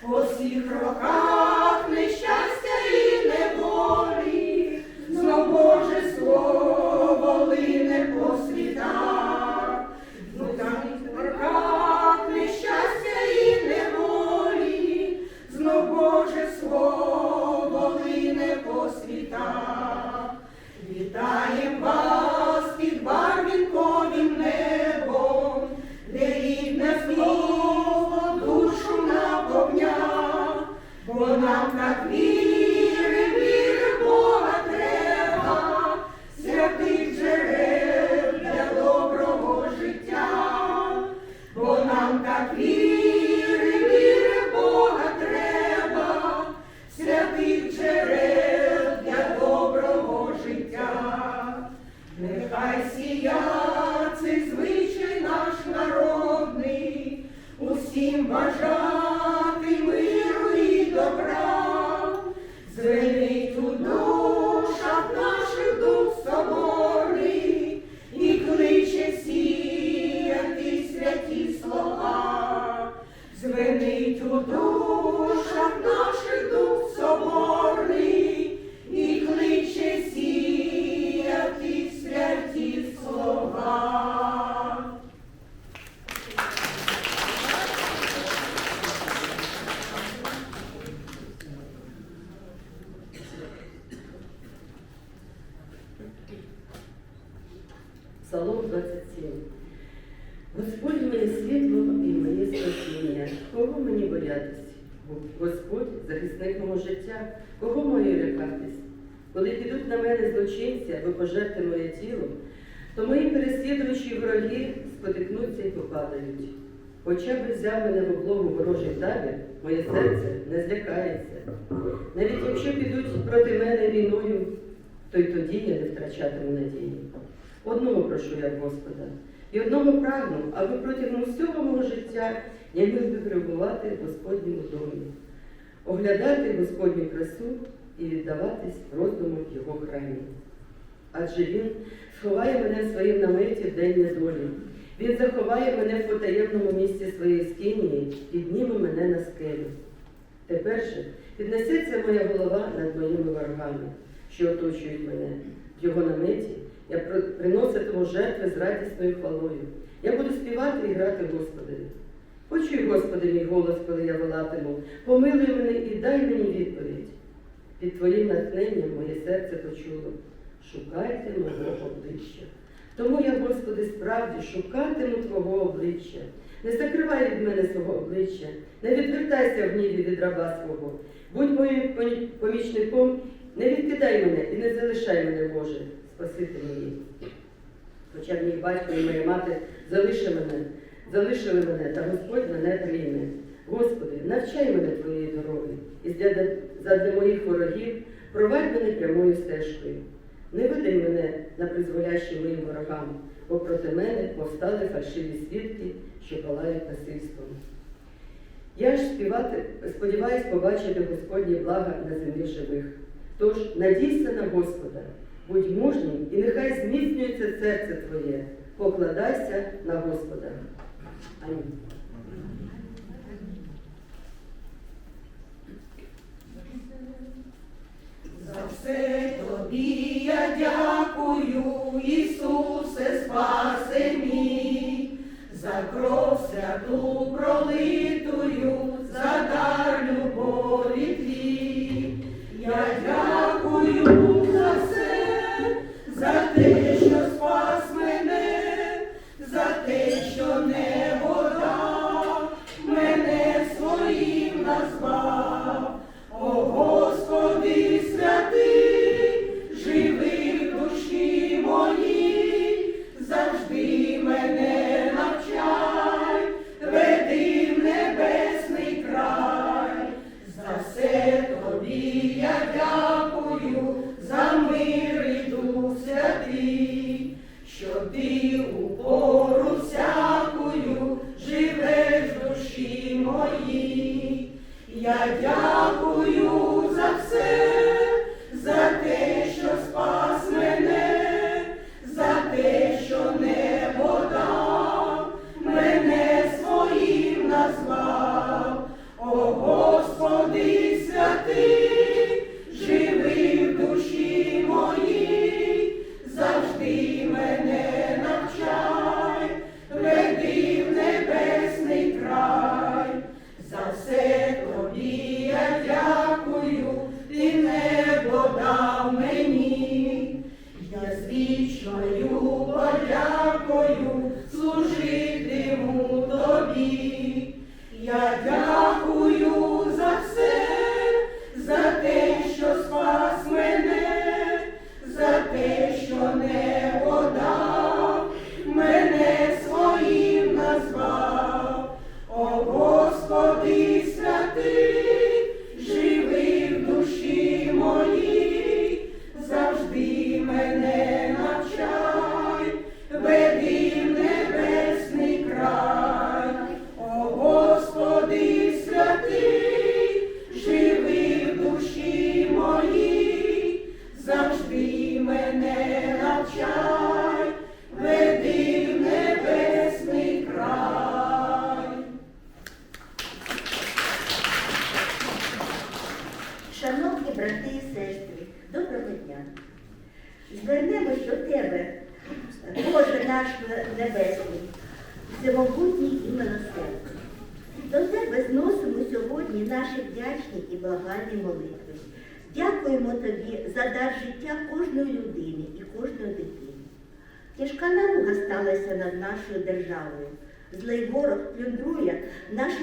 по всіх роках аби пожерти моє тіло, то мої переслідуючі вороги спотикнуться і попадають. Хоча би взяв мене в облогу ворожий табір, моє серце не злякається. Навіть якщо підуть проти мене війною, то й тоді я не втрачатиму надії. Одного прошу я Господа, і одного прагну, аби протягом усього мого життя я міг би перебувати в Господньому домі, оглядати Господню красу і віддаватись роздуму в Його храмі. Адже Він сховає мене в своїм наметі в день недолі. Він заховає мене в потаємному місці своєї скинії, підніме мене на скелю. Тепер же піднесеться моя голова над моїми ворогами, що оточують мене. В його наметі я приноситиму жертви з радісною хвалою. Я буду співати і грати Господові. Почуй, Господи, мій голос, коли я волатиму, помилуй мене і дай мені відповідь. Під Твоїм натхненням моє серце почуло. Шукайте мого обличчя. Тому я, Господи, справді шукатиму Твого обличчя. Не закривай від мене свого обличчя, не відвертайся в гніві від раба свого. Будь моїм помічником, не відкидай мене і не залишай мене, Боже, Спасителю мій. Хоча мій батько і моя мати залишили мене, залишили мене, та Господь мене прийме. Господи, навчай мене Твоєї дороги, і задля моїх ворогів провадь мене прямою стежкою. Не веди мене на призволяще моїм ворогам, бо проти мене повстали фальшиві свідки, що палають насильством. Я ж співати, сподіваюсь побачити Господні блага на землі живих. Тож надійся на Господа, будь мужнім, і нехай зміцнюється серце твоє, покладайся на Господа. Амінь.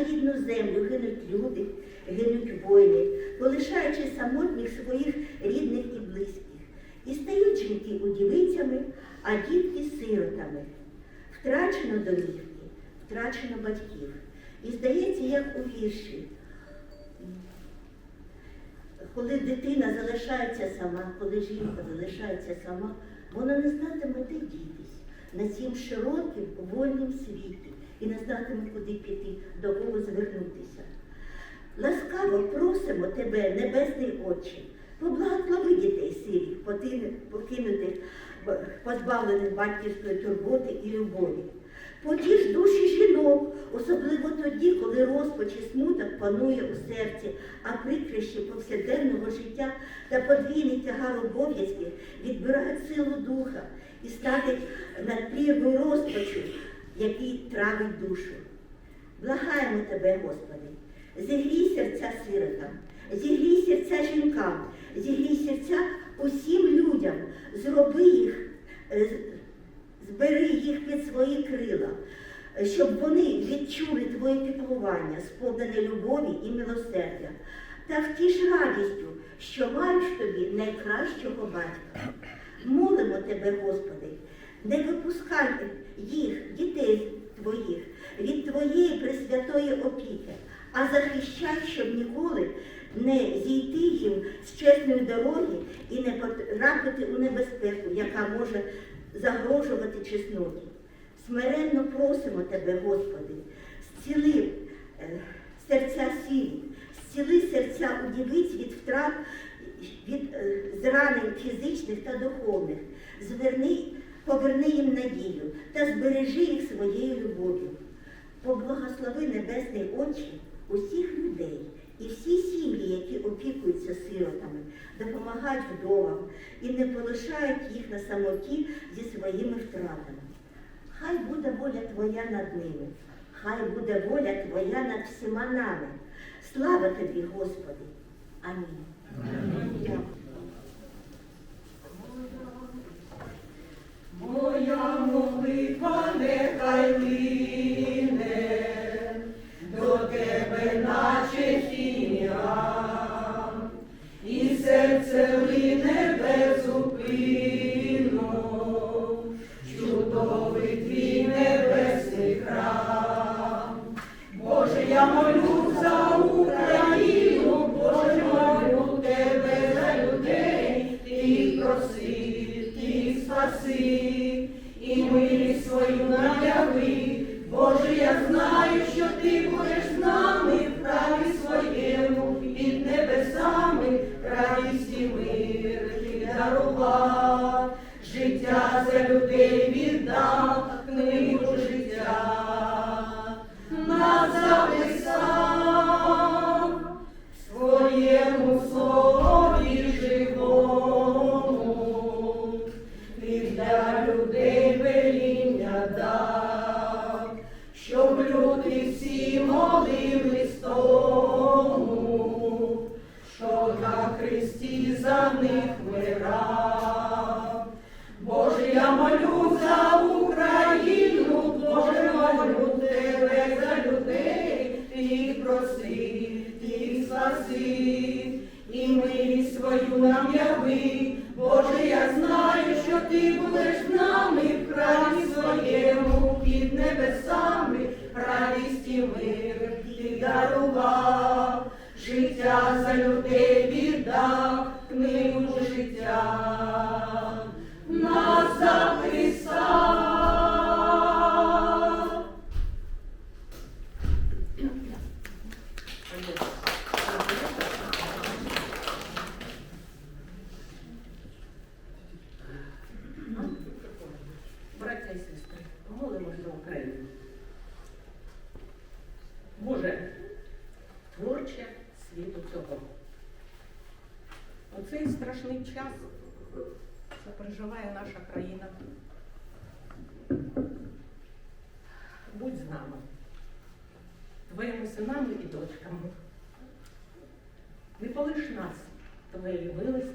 Нашу рідну землю, гинуть люди, гинуть воїни, полишаючи самотніх своїх рідних і близьких. І стають жінки удівицями, а дітки сиротами. Втрачено домівки, втрачено батьків. І здається, як у вірші, коли дитина залишається сама, коли жінка залишається сама, вона не знатиме, де дітись на цім широким, вольнім світі і не знатиме, куди піти, до кого звернутися. Ласкаво просимо тебе, небесний Отче, поблагослови дітей сирів, покинутих, позбавлених батьківської турботи і любові. Потіш душі жінок, особливо тоді, коли розпач і смуток панує у серці, а прикрощі повсякденного життя та подвійний тягар обов'язків відбирають силу духа і ставить над прірвою розпачу, який травить душу. Благаємо тебе, Господи, зігрій серця сиротам, зігрій серця жінкам, зігрій серця усім людям, зроби їх, е, збери їх під свої крила, щоб вони відчули Твоє піклування, сповнене любові і милосердя, та втіш радістю, що маєш тобі найкращого батька. Молимо тебе, Господи, не випускай їх, дітей твоїх, від Твоєї пресвятої опіки, а захищай, щоб ніколи не зійти їм з чесної дороги і не потрапити у небезпеку, яка може загрожувати чесноті. Смиренно просимо Тебе, Господи, зціли е, серця сірі, зціли серця удівиць від втрат, від е, зранень фізичних та духовних. Зверни, поверни їм надію та збережи їх своєю любов'ю. Поблагослови Небесний Отче усіх людей і всі сім'ї, які опікуються сиротами, допомагають вдовам і не полишають їх на самоті зі своїми втратами. Хай буде воля Твоя над ними, хай буде воля Твоя над всіма нами. Слава тобі, Господи. Амінь. Дякую. Моя молитва нехай лине до тебе, наче фініра, і серце нам яви. Боже, я знаю, що ти будеш У цей страшний час, що переживає наша країна. Будь з нами, твоїми синами і дочками. Не полиш нас твоєї милості,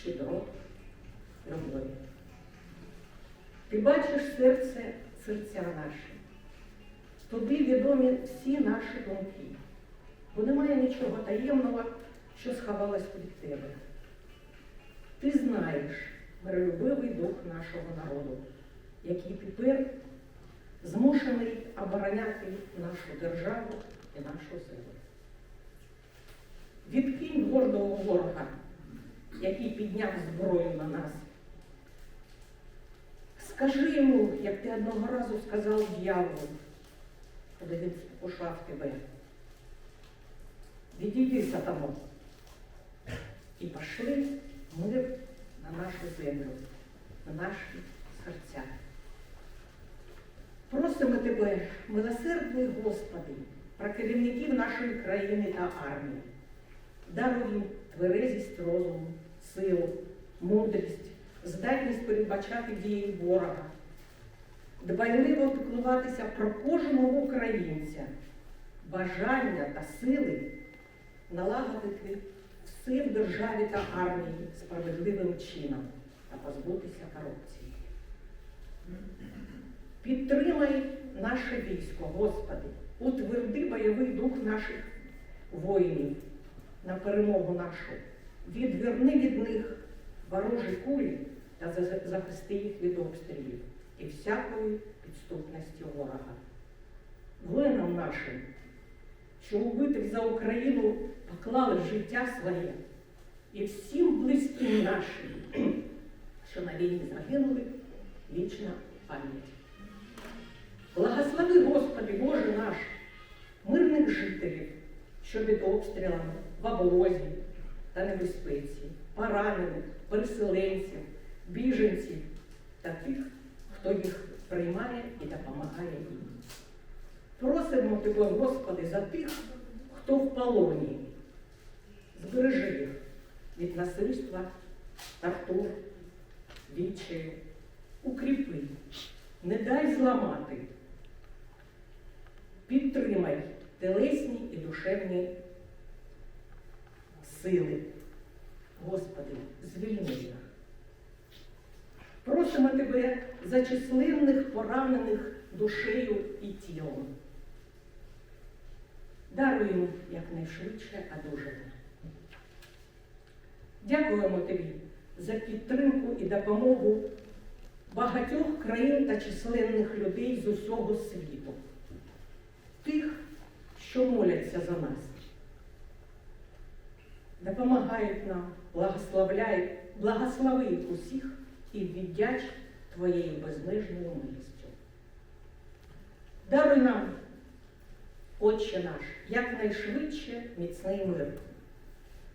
щедро, любові. Ти бачиш серце серця наші. Туди відомі всі наші думки бо немає нічого таємного, що сховалось від тебе. Ти знаєш миролюбивий дух нашого народу, який тепер змушений обороняти нашу державу і нашу землю. Відкинь гордого ворога, який підняв зброю на нас. Скажи йому, як ти одного разу сказав дьяволу, коли він спокушав тебе. Відійди сатану і пошли мир на нашу землю, на наші серця. Просимо тебе, милосердний Господи, про керівників нашої країни та армії. Даруй їм тверезість розуму, силу, мудрість, здатність передбачати дії ворога, дбайливо піклуватися про кожного українця, бажання та сили налагодити все в державі та армії справедливим чином та позбутися корупції. Підтримай наше військо, Господи, утверди бойовий дух наших воїнів на перемогу нашу, відверни від них ворожі кулі та захисти їх від обстрілів і всякої підступності ворога. Воїнам нашим, що у за Україну поклали життя своє, і всім близьким нашим, що на війні загинули, вічна пам'ять. Благослови, Господи, Боже наш, мирних жителів, що під обстрілами в облозі та небезпеці, поранених, переселенців, біженців та тих, хто їх приймає і допомагає їм. Просимо Тебе, Господи, за тих, хто в полоні. Збережи їх від насильства, тортур, відчаю, укріпи, не дай зламати. Підтримай телесні і душевні сили. Господи, звільни їх. Просимо Тебе за численних поранених душею і тілом. Даруй їм якнайшвидше одужання. Дякуємо Тобі за підтримку і допомогу багатьох країн та численних людей з усього світу, тих, що моляться за нас, допомагають нам, благословляють, благослови усіх і віддяч Твоєю безмежною милістю. Даруй нам, Отче наш, якнайшвидше міцний мир.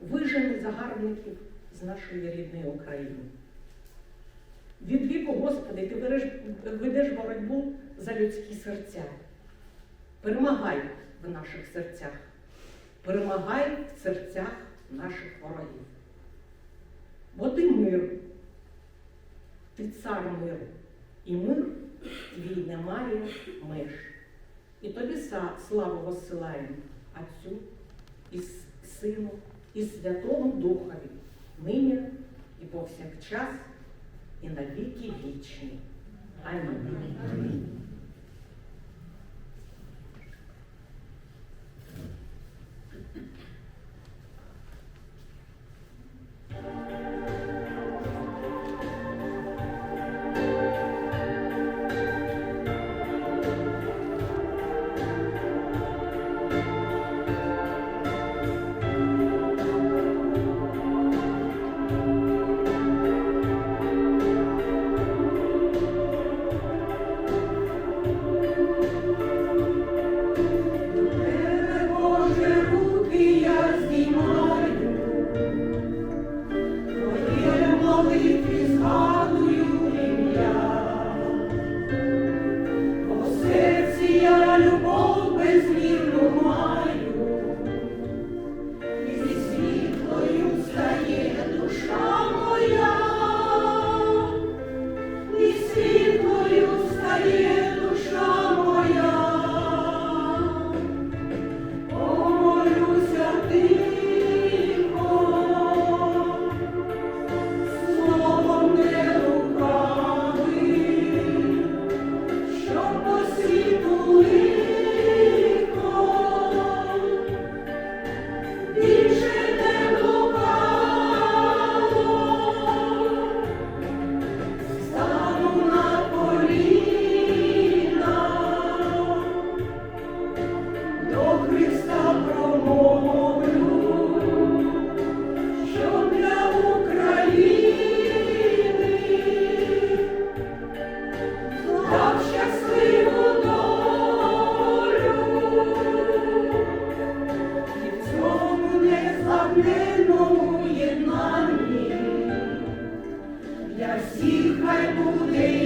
Вижени загарбників з нашої рідної України. Від віку, Господи, ти береш, ведеш боротьбу за людські серця. Перемагай в наших серцях, перемагай в серцях наших ворогів. Бо ти мир, ти цар миру, і мир твій не має меж. І тобі славу посилаємо Отцю і Сину, і Святому Духові, нині і повсякчас, і на віки вічні. Амінь. Тебе, для всіх хай буде.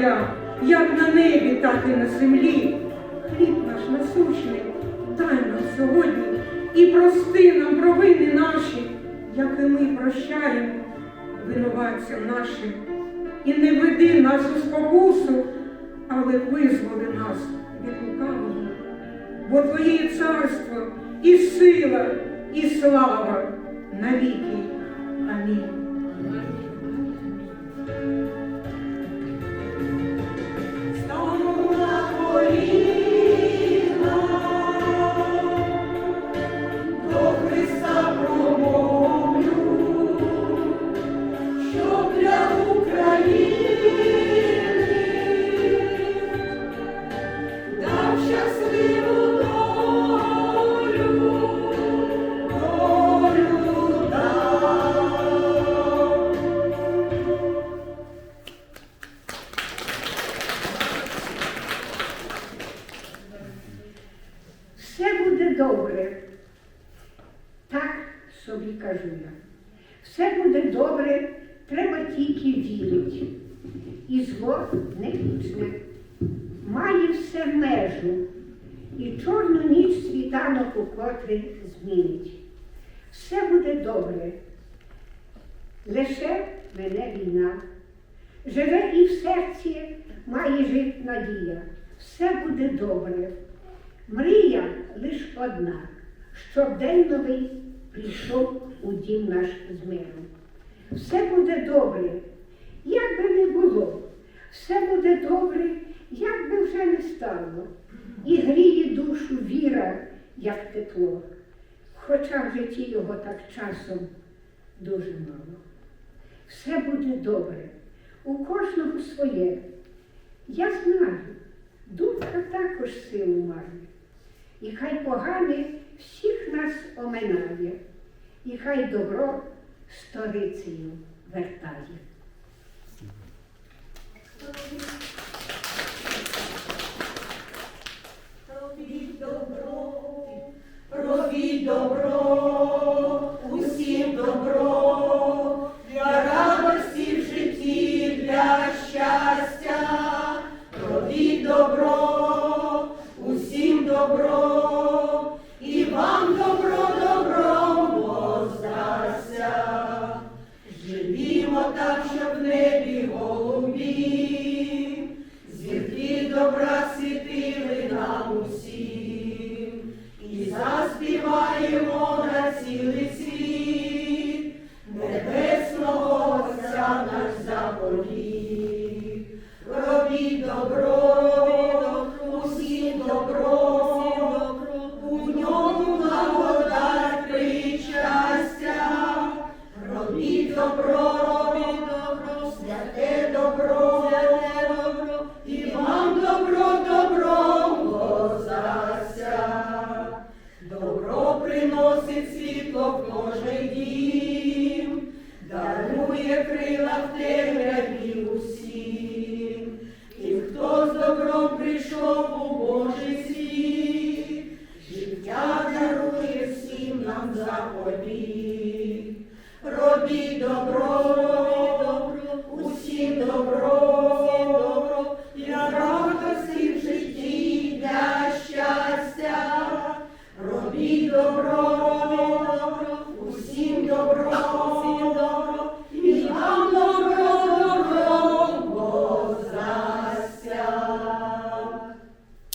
Твоя, як на небі, так і на землі. Хліб наш насущний, дай нам сьогодні і прости нам провини наші, як і ми прощаємо винуватцям нашим. І не веди нас у спокусу, але визволи нас від лукавого. Бо Твоє царство і сила, і слава навіки. Амінь. Кажу я. Все буде добре, треба тільки вірити. І зло не вічне. Має все межу, і чорну ніч світанок у котрий змінить. Все буде добре. Лише мене війна. Живе і в серці має жити надія. Все буде добре. Мрія лиш одна, щоб день новий прийшов у дім наш з миром. Все буде добре, як би не було, все буде добре, як би вже не стало. І гріє душу віра, як тепло. Хоча в житті його так часом дуже мало. Все буде добре, у кожного своє. Я знаю, думка також силу має. І хай погане всіх нас оминає, і хай добро сторицею вертає. Робіть добро, робіть добро,